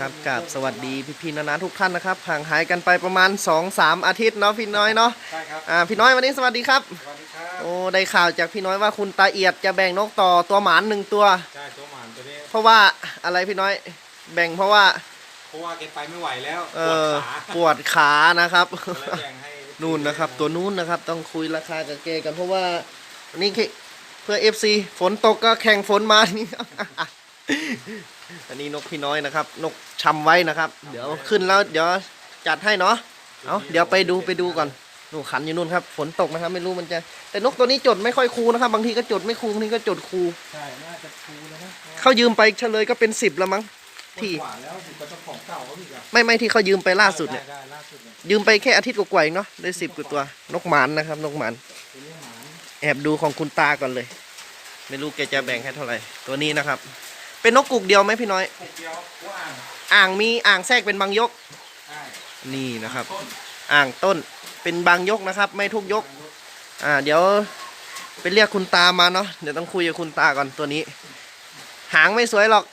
ครับกับสวัสดีพี่พี่ๆนานาทุกท่านนะครับห่างหายกันไปประมาณ 2-3 อาทิตย์เนาะพี่น้อยเนาะใช่ครับ อ่าพี่น้อยวันนี้สวัสดีครับ สวัสดีครับ โอ้ได้ข่าวจากพี่น้อยว่าคุณตาเอียดจะแบ่งนกต่อตัวหมานหนึ่งตัว ใช่ตัวหมานตัวนี้เพราะว่าอะไรพี่น้อยแบ่งเพราะว่าเพราะว่าแกไปไม่ไหวแล้วเอปวดอขาปวดขานะครับ ก็เลยแบ่งให้นู่นนะครับ ตัวนู้นนะครับต้องคุยราคากับเกกันเพราะว่านี่คือเพื่อ FC ฝนตกก็แข่งฝนมานี่อั นนี้นกพี่น้อยนะครับ นกชำไว้นะครับ เดี๋ยวขึ้นแล้วเดี๋ยวจัดให้เนาะเอาเดี๋ยวไปดูไปดูก่อนนู่นขันอยู่นู่นครับฝนตกนะครับ ไม่รู้มันจะ แต่นกตัวนี้จดไม่ค่อยคูนะครับ บางทีก็จดไม่คูบางทีก็จดคูใช่น่าจะคูแล้วนะเขายืมไปเฉลยก็เป็นสิบแล้วมั้งที่กว่าแล้วถึงกับเจ้าของเก่าเขาอีกอะไม่ไม่ที่เขายืมไปล่าสุดเนี่ยได้ได้ล่าสุดเนี่ยยืมไปแค่อาทิตย์กว่าๆเองเนาะได้สิบกว่าตัวนกหมานนะครับ นกหมานตัวนี้หมานแอบดูของคุณตาก่อนเลย ไม่รู้แกจะแบ่งให้เท่าไหร่ตัวนี้นะครับ เป็นนกกุกเดียวไหมพี่น้อยปลูกเดียวหัวอ่างอ่างมีอ่างแทรกเป็นบางยก ใช่นี่นะครับ ต้นอ่างต้นเป็นบางยกนะครับ ไม่ทุกยก อ่า เดี๋ยวไปเรียกคุณตามาเนาะเดี๋ยวต้องคุยกับคุณตาก่อนตัวนี้ หางไม่สวยหรอก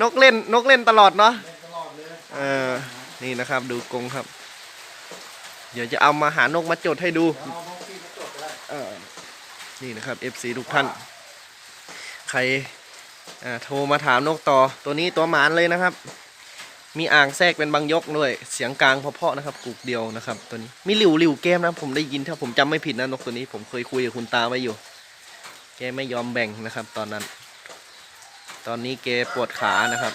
นกเล่นนกเล่นตลอดเนาะ เล่นตลอดเลยเออ นี่นะครับดูกรงครับ เดี๋ยวจะเอามาหานกมาจดให้ดูเอาพวกพี่มาจดก็ได้ เออนี่นะครับ FC ทุกท่าน ใคร อ่าโทรมาถามนกต่อตัวนี้ตัวหมานเลยนะครับ มีอ่างแทรกเป็นบางยกด้วยเสียงกลางเพาะๆนะครับกุกเดียวนะครับ ตัวนี้มีหลิวหลิวแก้มนะผมได้ยินถ้าผมจำไม่ผิดนะนกตัวนี้ ผมเคยคุยกับคุณตาไว้อยู่ แกไม่ยอมแบ่งนะครับ ตอนนั้น ตอนนี้แกปวดขานะครับ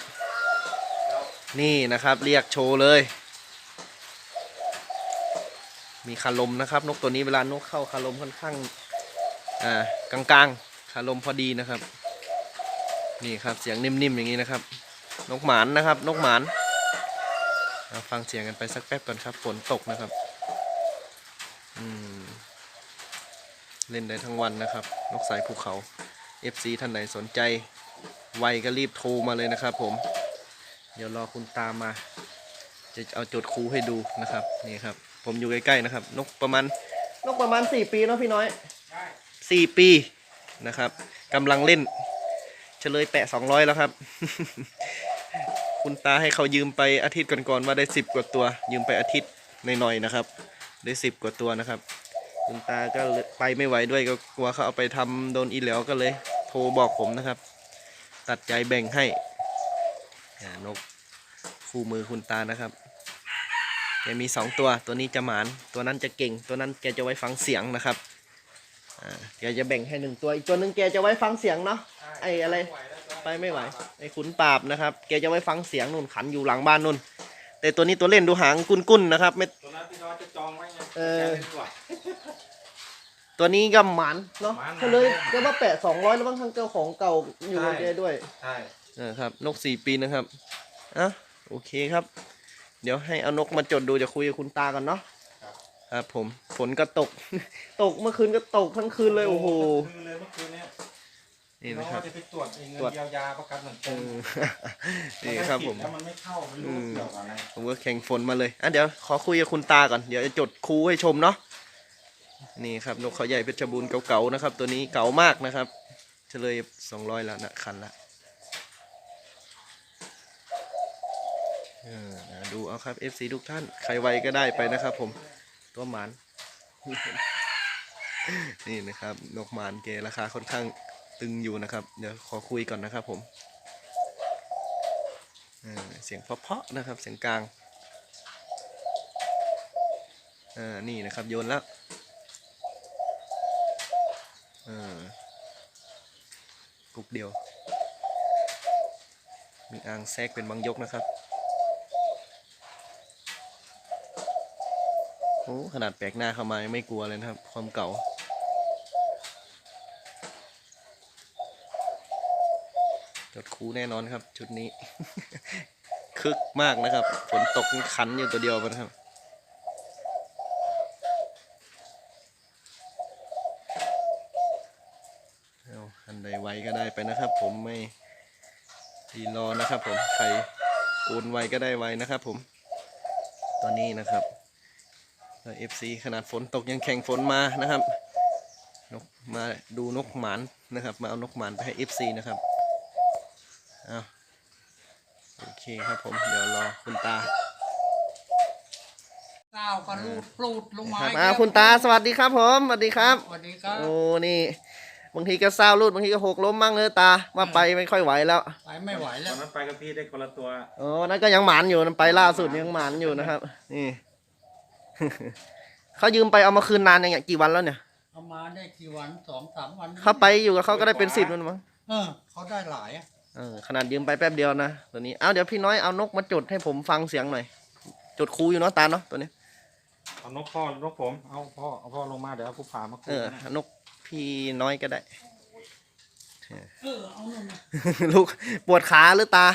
นี่นะครับเรียกโชว์เลยมีคาลมนะครับ นกตัวนี้เวลานกเข้าคาลมค่อนข้างอ่ากลางๆคาลมพอดีนะครับ นี่ครับเสียงนิ่มๆอย่างนี้นะครับ นกหมานนะครับ นกหมานเอาฟังเสียงกันไปสักแป๊บก่อนครับฝนตกนะครับอืมเล่นได้ทั้งวันนะครับ นกสายภูเขา FC ท่านไหนสนใจ ไวก็รีบโทรมาเลยนะครับ ผม เดี๋ยวรอคุณตามมา จะเอาจดคูให้ดูนะครับนี่ครับ ผมอยู่ใกล้ๆนะครับ นกประมาณนกประมาณ 4 ปีเนาะพี่น้อยใช่4ปีนะครับกำลังเล่น จะเลยแปะ200แล้วครับ คุณตาให้เขายืมไปอาทิตย์ก่อนๆว่าได้10กว่าตัว ยืมไปอาทิตย์หน่อยๆนะครับ ได้10กว่าตัวนะครับ คุณตาก็ไปไม่ไหวด้วยก็กลัวเขาเอาไปทำโดนอีเหลวก็เลย โทรบอกผมนะครับ ตัดใจแบ่งให้นกคู่มือคุณตานะครับแกมีสองตัวตัวนี้จะหมานตัวนั้นจะเก่ง ตัวนั้นแกจะไว้ฟังเสียงนะครับ อ่าแกจะแบ่งให้หนึ่งตัว อีกตัวหนึ่งแกจะไว้ฟังเสียงเนาะใช่ไอ้อะไรม่หวแล้วไปไม่ไหว ไอ้ขุนปราบนะครับ แกจะไว้ฟังเสียงนุ่นขันอยู่หลังบ้านนุ่น แต่ตัวนี้ตัวเล่นดูหางกุ้นๆนะครับ ไม่ตัวนั้นพี่น้อยจะจองไว้ไงเออแกล่นด้วยตัวนี้ก็หมานเนาะหมานก็เลยแกว่าแปะสองร้อยแล้วบางครั้งเจ้าของเก่าอยู่กับใช่ แกด้วย ใช่นะครับนกสี่ปีนะครับอะโอเคครับ เดี๋ยวให้เอานกมาจดดูจะคุยกับคุณตากันเนาะ ครับผมฝนก็ตก ตกเมื่อคืนก็ตกทั้งคืนเลยโอ้โหคืนเลยเมื่อคืนเนี้ยนี่นะครับเาจะไปตรวจไอ้เงินตรวจ เยียวยาประกันสังคเอมอนี่ครับผม แล้วมันไม่เข้าไม่รู้ว่าเกี่ยวกับอะไรผมก็แข่งฝนมาเลยอะเดี๋ยวขอคุยกับคุณตาก่อน เดี๋ยวจะจดคูให้ชมเนาะ นี่ครับนกเขาใหญ่เพชรบูรณ์เก่าๆนะครับ ตัวนี้เก่ามากนะครับเฉลยสองร้อยแล้วนะคันละเออนะดูเอาครับ FC ทุกท่าน ใครไวก็ได้ไปนะครับผม ตัวหมานนี่นะครับ นกหมานเกราคาค่อนข้างตึงอยู่นะครับ เดี๋ยวขอคุยก่อนนะครับผมเสียงเพาะๆนะครับ เสียงกลางนี่นะครับโยนแล้วกุกเดียว มีอ่างแทรกเป็นบางยกนะครับ โอ้ขนาดแปลกหน้าเข้ามายังไม่กลัวเลยนะครับ ความเก่า จดคูแน่นอนครับ ชุดนี้ คึกมากนะครับ ฝนตกขันอยู่ตัวเดียวนะครับอาอันใดไวก็ได้ไปนะครับ ผมไม่รีรอนะครับ ผมใครโอนไวก็ได้ไวนะครับ ผม ตอนนี้นะครับ เอฟซีขนาดฝนตกยังแข่งฝนมานะครับนกมาดูนกหมานนะครับ มาเอานกหมานไปให้เอฟซีนะครับเอาครับผมเดี๋ยวรอคุณตาก้าวก็ลูดปลูดลงมาครับอ่าคุณตาสวัสดีครับผมสวัสดีครับ สวัสดีครับโอ้นี่บางทีก็เศร้ารูดบางทีก็หกล้มบ้างเลยตาว่าไปไม่ค่อยไหวแล้วไปไม่ไหวตแล้อวนนั้นไปกับพี่ได้คนละตัว โอ้นั่นก็ยังหมานอยู่นั่นไปล่าสุดยังหมานอยู่นะครับ นี่ เขายืมไปเอามาคืนนานยังไงกี่วันแล้วเนี่ยเอามาได้กี่วันสองสามวันเขาไปอยู่กับเขาก็ได้เป็นสิบแล้วมั้งเออเขาได้หลายอะเออขนาดยืมไปแป๊บเดียวนะตัวนี้เอาเดี๋ยวพี่น้อยเอานกมาจดให้ผมฟังเสียงหน่อยจดครูอยู่เนาะตาเนาะตัวนี้เอานกพ่อนกผมเอาพ่อเอาพ่อลงมาเดี๋ยวเอาผู้ผ่ามาคุเอยอเอานกพี่น้อยก็ได้ เออเอาหน่อยนะ ลูกปวดขาหรือตา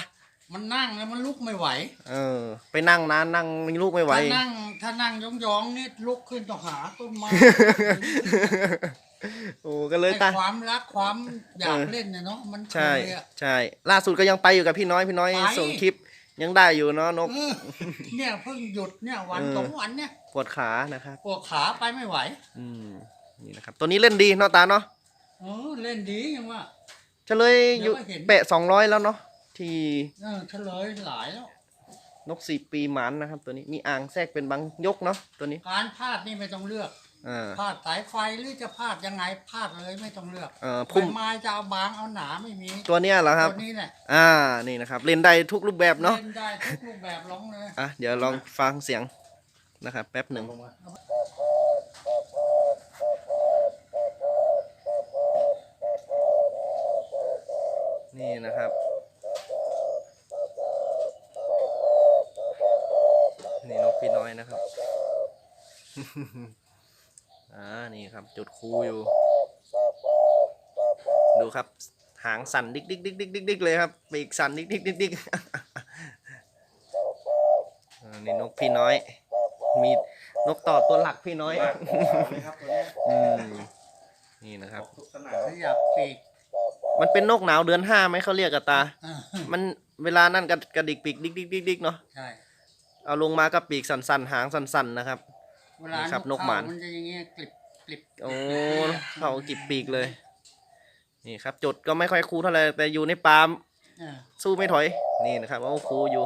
มันนั่งแล้วมันลุกไม่ไหว เออ ไปนั่งนานนั่งลูกไม่ไหว ถ้านั่งถ้านั่งยองๆนี่ลุกขึ้นต้องหาต้นไม้ โอ้ก็เลยไอ้ตาความรักความอยากเออเล่นเนี่ยเนาะมันเคใช่ยอะ ใช่ล่าสุดก็ยังไปอยู่กับพี่น้อยพี่น้อยไป ส่งคลิปยังได้อยู่เนาะนก เออเนี่ยเพิ่งหยุดเนี่ยวันเออ สองวันเนี่ยปวดขานะครับ ปวดขาไปไม่ไหว อืมนี่นะครับตัวนี้เล่นดีเนาะตาเนาะเออเล่นดียังว่า เฉลยอยู่เดี๋ยวก็เห็น แปะสองร้อยแล้วเนาะ ที่เออเฉลยหลายแล้ว นกสี่ปีหมันนะครับ ตัวนี้มีอ่างแทรกเป็นบางยกเนาะตัวนี้การพลาดนี่ไม่ต้องเลือกอ่า พลาดสายไฟหรือจะพลาดยังไงพลาดเลยไม่ต้องเลือกเอ่อใบพุ่มไม้จะเอาบางเอาหนาไม่มีตัวเนี้ยเหรอครับ ตัวนี้เนี่ยอ่านี่นะครับเล่นได้ทุกรูปแบบเนาะเล่นได้ทุกรูปแบบร้องเลยอะเดี๋ยวลองฟังเสียงนะครับแป๊บหนึ่งลงมานี่นะครับ นี่นกพี่น้อยนะครับ อ่านี่ครับ จุดคูอยู่ ดูครับ หางสั่นดิกดิกดิกดิกดิกดิกเลยครับปีกสั่นดิกดิกดิกดิกอ่านี่นกพี่น้อย มีนกต่อตัวหลักพี่น้อยเลยครับตัวเนี้ยอืมนี่นะครับทุกสนามขยับปีกมันเป็นนกหนาวเดือนห้าไหมเขาเรียกกับตาอ่ามันเวลานั่นกระกระดิกปีกดิกดิกดิกดิกเนาะ ใช่ เอาลงมาก็ปีกสั่นๆหางสั่นๆนะครับ เวลานี่ครับนนกกหมาเข้านมันจะอย่างเงี้ยกลิบกลิบโอ้เขากิบปีกเลย นี่ครับจดก็ไม่ค่อยคูเท่าไหร่แต่อยู่ในปาล์มอ่าสู้ไม่ถอย นี่นะครับโอ้คูอยู่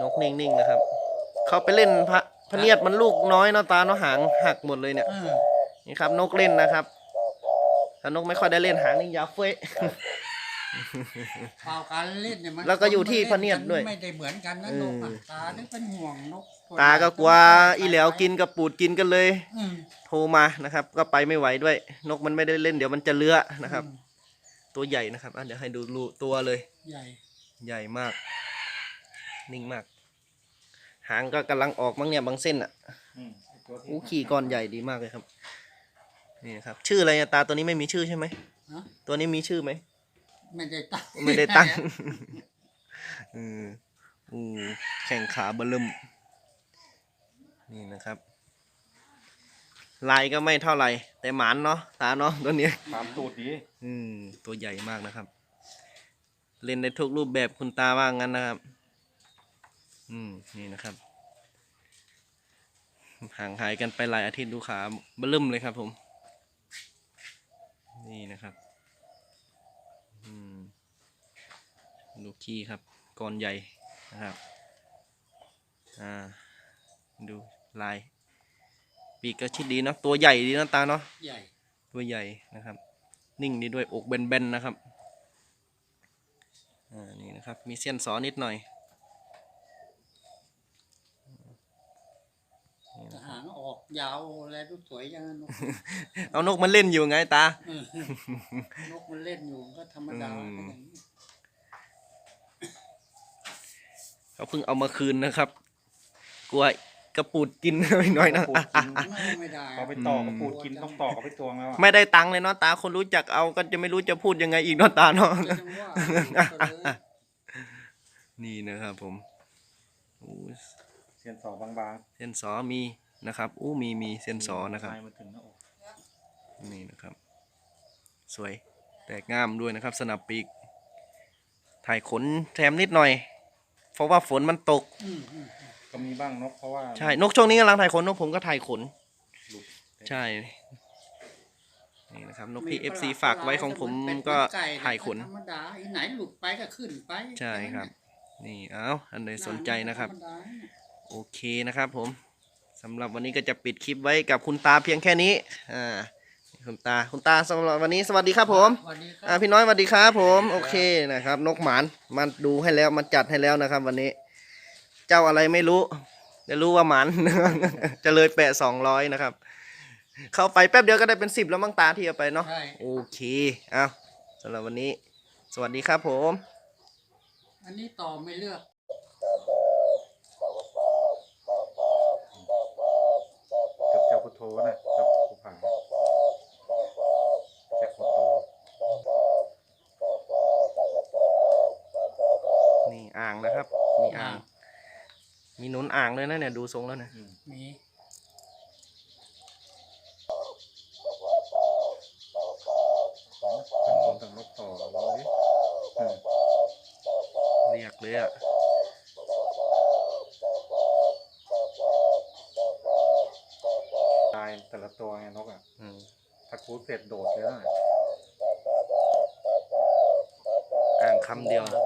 นกนิ่งๆนะครับ เขาไปเล่นพระพะเนียดมันลูกน้อยเนาะตาเนาะหางหักหมดเลยเนี่ย เออนี่ครับนกเล่นนะครับ ถ้านกไม่ค่อยได้เล่นหางนี่ยาวเฟ้ย เปล่าการเล่นเนี่ยมันแล้วก็อยู่ที่พะเนียดด้วยไม่ได้เหมือนกันนะอืมนกอะตาถึงเป็นห่วงนกตัวตาก็กลัวไหนอีแหลวกินกับปูดกินกันเลย อืมโทรมานะครับ ก็ไปไม่ไหวด้วย นกมันไม่ได้เล่นเดี๋ยวมันจะเลื้อนะครับอืมตัวใหญ่นะครับอะเดี๋ยวให้ดูรูตัวเลย ใหญ่ใหญ่มาก นิ่งมาก หางก็กำลังออกมั้งเนี่ยบางเส้นอะอืมไอ้ตัวที่อู้ขี่ก้อนใหญ่ดีมากเลยครับ นี่นะครับ ชื่ออะไรอะตาตัวนี้ไม่มีชื่อใช่ไหมฮะตัวนี้มีชื่อไหม ไม่ได้ตั้งไม่ได้ตั้งอืมอืมแข่งขาเบลึมนี่นะครับ ลายก็ไม่เท่าไหร่ แต่หมานเนาะตาเนาะตัวเนี้ยตามตูดดีอืมตัวใหญ่มากนะครับ เล่นได้ทุกรูปแบบคุณตาว่างั้นนะครับ อืมนี่นะครับ ห่างหายกันไปหลายอาทิตย์ดูขาเบลึมเลยครับผม นี่นะครับอืม ดูขี้ครับก้อนใหญ่นะครับ อ่า ดูลาย ปีกก็ชิดดีเนาะตัวใหญ่ดีนะตาเนาะใหญ่ ตัวใหญ่นะครับ นิ่งดีด้วยอกเบนๆนะครับ อ่า นี่นะครับ มีเส้นสอนิดหน่อย หางออก ยาวอะไรดูสวยยังนก เอานกมันเล่นอยู่ไงตา เออนกมันเล่นอยู่ก็ธรรมดาอืมก็อย่างนี้เขาเพิ่งเอามาคืนนะครับ กลัวกระปูดกินไม่น้อยนะปูดกิน ไม่ไม่ได้เอาไปต่อกับปูดกินต้องต่อกับไปตวงแล้วอะไม่ได้ตังค์เลยเนาะตาคนรู้จักเอาก็จะไม่รู้จะพูดยังไงอีกเนาะตาเนาะจะถึงว่าเอาเลยนี่นะครับผมอู้เสียนสอบางเส้นสอมี นะครับอู้มีมีเส้นๆสอนะครับลายมาถึงหน้าอกนี่นะครับ สวยแตกงามด้วยนะครับ สนับปีก ถ่ายขนแถมนิดหน่อย เพราะว่าฝนมันตกอืมอืมก็มีบ้างนกเพราะว่าใช่นกช่วงนี้กำลังถ่ายขนนกผมก็ถ่ายขน หลุดใช่ นี่นะครับ นกที่ FC ฝากไว้ของผมก็ถ่ายขน ธรรมดาไอ้ไหนหลุดไปก็ขึ้นไปใช่ครับ นี่ เอาอันไหนสนใจนะครับธมดาโอเคนะครับผม สำหรับวันนี้ก็จะปิดคลิปไว้กับคุณตาเพียงแค่นี้อ่าคุณตาคุณตาสำหรับวันนี้สวัสดีครับผมสวัสดีคอ่ารับพี่น้อยสวัสดีครับผม โอเคนะครับ นกหมานมาดูให้แล้วมาจัดให้แล้วนะครับ วันนี้ เจ้าอะไรไม่รู้จะรู้ว่าหมานจะเลยแปะสองร้อยนะครับ เข้าไปแป๊บเดียวก็ได้เป็นสิบแล้วมั้งตาที่เอาไปเนาะใช่ โอเคเอาสำหรับวันนี้ สวัสดีครับผม อันนี้ต่อไม่เลือก กับเจ้าพุทโธ นะกับผู้ผาแจ็คพุทโธนี่อ่างนะครับ มีอ่าง มีหนุนอ่างเลยนะเนี่ยดูทรงแล้วนี่ยอืมมีทั้งคนทั้งนกต่อเราดิเรียกเลยอะ ตายแต่ละตัวไงนกอะ อืม พูดเผ็ดโดดเลยนะอ่างคำเดียวนะ